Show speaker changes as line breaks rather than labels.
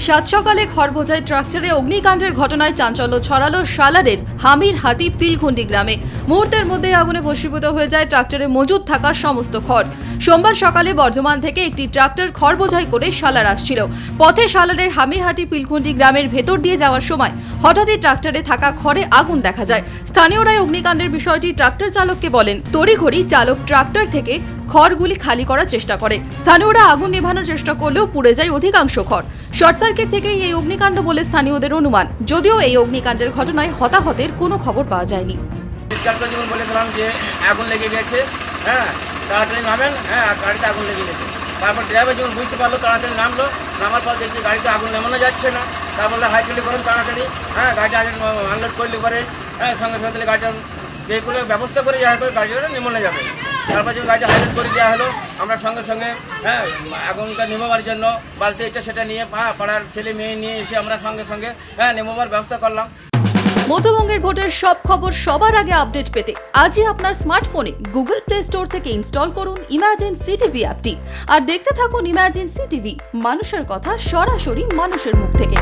সাত সকালে খড় বোঝাই ট্রাক্টরে অগ্নিকাণ্ডের ঘটনায় চাঞ্চল্য ছড়ালো সালারের হামির হাতি পিলখুন্ডি গ্রামে। মুহূর্তের মধ্যে আগুনে ভস্মীভূত হয়ে যায় ট্রাক্টরে মজুদ থাকা সমস্ত খড়। সোমবার সকালে বর্ধমান থেকে একটি ট্রাক্টর খড় বোঝাই করে সালার আসছিল। পথে সালারের হামিরহাটি পিলখুন্ডি গ্রামের ভেতর দিয়ে যাওয়ার সময় হঠাৎই ট্রাক্টরে থাকা খড়ে আগুন দেখা যায়। স্থানীয়রাই অগ্নিকাণ্ডের বিষয়টি ট্রাক্টর চালককে বলেন। তড়িঘড়ি চালক ট্রাক্টর থেকে খড়গুলি খালি করার চেষ্টা করে। স্থানীয়রা আগুন নেভানোর চেষ্টা করলেও পুড়ে যায় অধিকাংশ খড়। শর্ট সার্কিট থেকেই এই অগ্নিকাণ্ড বলে স্থানীয়দের অনুমান। যদিও এই অগ্নিকাণ্ডের ঘটনায় হতাহতের কোনো খবর পাওয়া যায়নি।
চারটা যখন বলেছিলাম যে আগুন লেগে গেছে হ্যাঁ তাড়াতাড়ি নামেন হ্যাঁ গাড়িতে আগুন লেগে গেছে। তারপর ড্রাইভার যখন বুঝতে পারল তাড়াতাড়ি নামলো, নামার পর দেখছি গাড়িতে আগুন নেমানো যাচ্ছে না। তার বললে, হাই করুন তাড়াতাড়ি। হ্যাঁ গাড়িটা আগে আনলোড করলে পরে হ্যাঁ সঙ্গে সঙ্গে তাহলে গাড়িটা যেগুলো ব্যবস্থা করে যাওয়ার পরে গাড়িটা নেমনে যাবে। তারপর যখন গাড়িটা হাইলোড করে দেওয়া হলো। আমরা সঙ্গে সঙ্গে হ্যাঁ আগুনটা নেমোবার জন্য বালতি এটা সেটা নিয়ে পাড়ার ছেলে মেয়ে নিয়ে এসে আমরা সঙ্গে সঙ্গে হ্যাঁ নেমোবার ব্যবস্থা করলাম।
মধ্যবঙ্গের ভোটের সব খবর সবার আগে আপডেট পেতে আজই আপনার স্মার্টফোনে গুগল প্লে স্টোর থেকে ইনস্টল করুন ইমাজিন সিটিভি অ্যাপটি। আর দেখতে থাকুন ইমাজিন সিটিভি মানুষের কথা সরাসরি মানুষের মুখ থেকে।